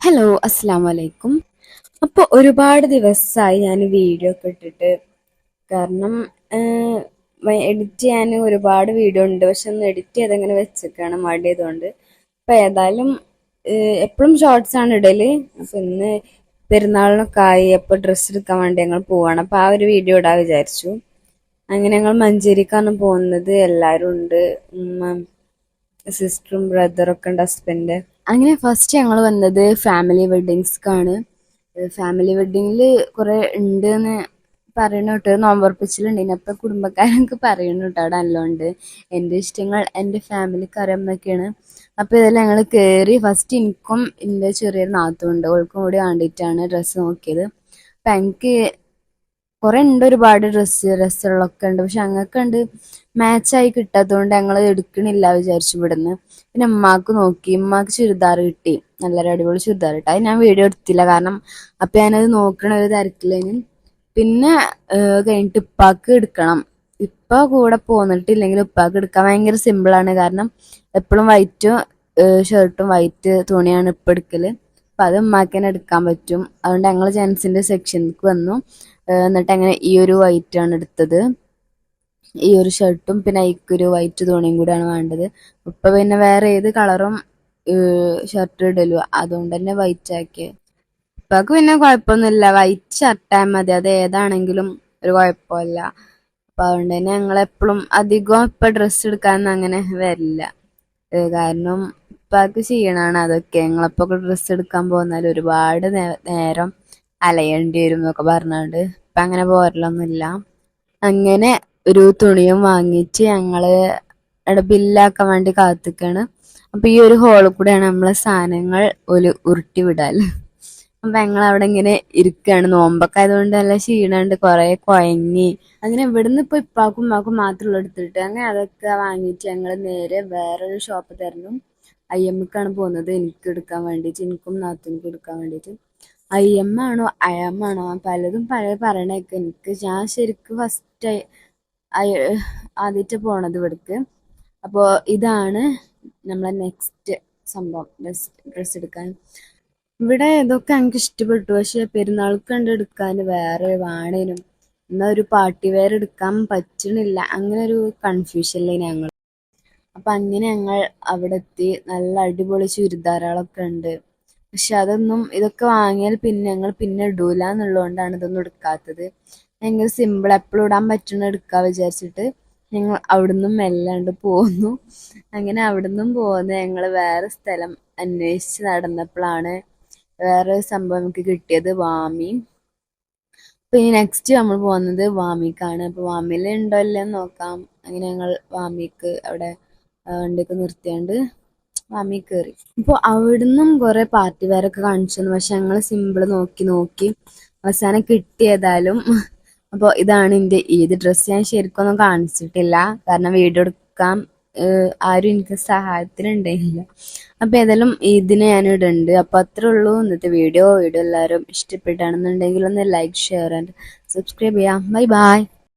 Hello അസ്സാം വലൈക്കും അപ്പോൾ ഒരുപാട് ദിവസമായി ഞാൻ വീഡിയോ ഒക്കെ ഇട്ടിട്ട്. കാരണം എഡിറ്റ് ചെയ്യാൻ ഒരുപാട് വീഡിയോ ഉണ്ട്. പക്ഷെ ഒന്ന് എഡിറ്റ് ചെയ്തങ്ങനെ വെച്ചേക്കാണ് മടിയതുകൊണ്ട് അപ്പോൾ ഏതായാലും എപ്പോഴും ഷോർട്സ് ആണ് ഇടൽ. അപ്പോൾ ഇന്ന് പെരുന്നാളിനൊക്കെ ആയി. അപ്പോൾ ഡ്രസ്സ് എടുക്കാൻ വേണ്ടി ഞങ്ങൾ പോവാണ്. അപ്പോൾ ആ ഒരു വീഡിയോ ഇടാൻ വിചാരിച്ചു. അങ്ങനെ ഞങ്ങൾ മഞ്ചേരിക്കാണ് പോകുന്നത്. എല്ലാവരും ഉണ്ട്. ഉമ്മ സിസ്റ്ററും ബ്രദറൊക്കെ ഉണ്ട് ഹസ്ബൻഡ് അങ്ങനെ ഫസ്റ്റ് ഞങ്ങൾ വന്നത് ഫാമിലി വെഡിങ്സ്ക്കാണ് ഫാമിലി വെഡിങ്ങിൽ കുറെ ഉണ്ട് എന്ന് പറയണ കേട്ടോ. നോമ്പുറപ്പിച്ചിലുണ്ട് അപ്പൊ കുടുംബക്കാരൊക്കെ പറയണ കേട്ടോ അവിടെ നല്ലോണ്ട്. എന്റെ ഇഷ്ടങ്ങൾ എന്റെ ഫാമിലിക്ക് അറിയാമെന്നൊക്കെയാണ് അപ്പോൾ ഇതെല്ലാം ഞങ്ങൾ കയറി ഫസ്റ്റ് എനിക്കും എന്റെ ചെറിയൊരു നാത്തുണ്ട്. ഓൾക്കും കൂടി വേണ്ടിയിട്ടാണ് ഡ്രസ്സ് നോക്കിയത്. അപ്പം എനിക്ക് കുറെ ഉണ്ട് ഒരുപാട് ഡ്രസ്സ് ഡ്രസ്സുകളൊക്കെ ഉണ്ട്. പക്ഷെ ഞങ്ങൾക്ക് ഉണ്ട് മാച്ചായി കിട്ടാത്തതുകൊണ്ട് ഞങ്ങൾ എടുക്കണില്ല വിചാരിച്ചു ഇവിടുന്ന്. പിന്നെ ഉമ്മാക്ക് നോക്കി. ഉമ്മാക്ക് ചുരിദാർ കിട്ടി. നല്ലൊരു അടിപൊളി ചുരിദാർ കിട്ടി. അത് ഞാൻ വീഡിയോ എടുത്തില്ല. കാരണം അപ്പം ഞാനത് നോക്കണ ഒരു തിരക്കിലേന് പിന്നെ കഴിഞ്ഞിട്ട് ഉപ്പാക്ക് എടുക്കണം. ഇപ്പ കൂടെ പോന്നിട്ടില്ലെങ്കിൽ ഉപ്പാക്ക് എടുക്കാൻ ഭയങ്കര സിമ്പിളാണ് കാരണം എപ്പോഴും വൈറ്റും ഷർട്ടും വൈറ്റ് തുണിയാണ് ഇപ്പം എടുക്കൽ. അപ്പം അത് ഉമ്മാക്ക് തന്നെ എടുക്കാൻ പറ്റും. അതുകൊണ്ട് ഞങ്ങൾ ജെൻസിന്റെ സെക്ഷനിലേക്ക് വന്നു. എന്നിട്ട് അങ്ങനെ ഈ ഒരു വൈറ്റ് ആണ് എടുത്തത്. ഈ ഒരു ഷർട്ടും പിന്നെ ഒരു വൈറ്റ് തുണിയും കൂടിയാണ് വേണ്ടത്. ഇപ്പം പിന്നെ വേറെ ഏത് കളറും ഷർട്ട് ഇടലു. അതുകൊണ്ട് തന്നെ വൈറ്റ് ആക്കി ഇപ്പൊക്ക് പിന്നെ കുഴപ്പമൊന്നുമില്ല. വൈറ്റ് ഷർട്ടായാൽ മതി. അത് ഏതാണെങ്കിലും ഒരു കുഴപ്പമില്ല. അപ്പം അതുകൊണ്ട് തന്നെ ഞങ്ങളെപ്പോഴും അധികം ഇപ്പം ഡ്രസ്സ് എടുക്കാൻ അങ്ങനെ വരില്ല. കാരണം ഇപ്പൊക്ക് ചെയ്യണാണ് അതൊക്കെ. ഞങ്ങളപ്പോ ഡ്രസ്സ് എടുക്കാൻ പോന്നാൽ ഒരുപാട് നേരം അലയേണ്ടി വരും എന്നൊക്കെ പറഞ്ഞുകൊണ്ട് ഇപ്പൊ അങ്ങനെ പോരലൊന്നുമില്ല. അങ്ങനെ ഒരു തുണിയും വാങ്ങിച്ച് ഞങ്ങൾ ബില്ലാക്കാൻ വേണ്ടി കാത്തിക്കാണ്. അപ്പൊ ഈ ഒരു ഹോളിൽ കൂടെയാണ് നമ്മളെ സാധനങ്ങൾ ഒരു ഉരുട്ടി വിടാൽ അപ്പൊ ഞങ്ങൾ അവിടെ ഇങ്ങനെ ഇരിക്കുകയാണ് നോമ്പൊക്കെ ആയതുകൊണ്ട് നല്ല ക്ഷീണമുണ്ട് കുറെ കുഴങ്ങി. അങ്ങനെ ഇവിടുന്ന് ഇപ്പൊ ഇപ്പാക്കും ഉമ്മാക്കും മാത്രമുള്ള എടുത്തിട്ട് അങ്ങനെ അതൊക്കെ വാങ്ങിയിട്ട് ഞങ്ങൾ നേരെ വേറൊരു ഷോപ്പ് തരുന്നു. ഐ എമ്മക്കാണ് പോകുന്നത്. എനിക്ക് എടുക്കാൻ വേണ്ടിയിട്ട് എനിക്കും നാത്തുനിക്കും എടുക്കാൻ വേണ്ടിയിട്ട്. ഐ എം ആണോ ഐ എം ആണോ പലതും പല പറയണേക്കെ എനിക്ക് ഞാൻ ശരിക്കും ഫസ്റ്റ് ആദ്യമായിട്ട് പോണത് ഇവിടേക്ക്. അപ്പോൾ ഇതാണ് നമ്മളെ നെക്സ്റ്റ് സംഭവം. ഡ്രസ് ഡ്രസ്സ് എടുക്കാൻ. ഇവിടെ ഇതൊക്കെ എനിക്ക് ഇഷ്ടപ്പെട്ടു. പക്ഷെ പെരുന്നാൾക്ക് കണ്ട് എടുക്കാൻ വേറെ വാണേനും. എന്നാൽ ഒരു പാർട്ടി വെയർ എടുക്കാൻ പറ്റണില്ല. അങ്ങനെ ഒരു കൺഫ്യൂഷനിലേ ഞങ്ങൾ അപ്പം അങ്ങനെ ഞങ്ങൾ അവിടെ എത്തി നല്ല അടിപൊളി ചുരിദാറുകളൊക്കെ ഉണ്ട്. പക്ഷെ അതൊന്നും ഇതൊക്കെ വാങ്ങിയാൽ പിന്നെ ഞങ്ങൾ പിന്നെ ഇടൂല എന്നുള്ളതുകൊണ്ടാണ് ഇതൊന്നും എടുക്കാത്തത്. ഭയങ്കര സിമ്പിൾ എപ്പോഴും ഇടാൻ പറ്റുന്ന എടുക്കുക വിചാരിച്ചിട്ട് ഞങ്ങൾ അവിടുന്ന് മെല്ലാണ്ട് പോന്നു. അങ്ങനെ അവിടുന്ന് പോകുന്ന ഞങ്ങൾ വേറെ സ്ഥലം അന്വേഷിച്ച് നടന്നപ്പോഴാണ് വേറെ സംഭവം നമുക്ക് കിട്ടിയത് വാമി. അപ്പൊ ഇനി നെക്സ്റ്റ് നമ്മൾ പോകുന്നത് വാമിക്കാണ്. അപ്പൊ വാമിയിൽ ഉണ്ടോ ഇല്ലെന്ന് നോക്കാം. അങ്ങനെ ഞങ്ങൾ വാമിക്ക് അവിടെ വണ്ടിയൊക്കെ നിർത്തിയാണ്ട് മമ്മി കയറി അപ്പോൾ അവിടുന്നും കുറേ പാർട്ടി വേറൊക്കെ കാണിച്ചു തന്നു. പക്ഷെ ഞങ്ങൾ സിമ്പിൾ നോക്കി നോക്കി അവസാനം കിട്ടിയതായാലും അപ്പോൾ ഇതാണ് എന്റെ ഏത് ഡ്രസ്സ് ഞാൻ ശരിക്കൊന്നും കാണിച്ചിട്ടില്ല. കാരണം വീഡിയോ എടുക്കാൻ ആരും എനിക്ക് സഹായത്തിനുണ്ടായില്ല. അപ്പോൾ ഏതായാലും ഇതിന് ഞാൻ ഇടുന്നുണ്ട് അപ്പോൾ അത്രേ ഉള്ളൂ. ഇന്നത്തെ വീഡിയോ വീഡിയോ എല്ലാവരും ഇഷ്ടപ്പെട്ടാണെന്നുണ്ടെങ്കിൽ ഒന്ന് ലൈക്ക് ഷെയർ ആൻഡ് സബ്സ്ക്രൈബ് ചെയ്യാം. Bye bye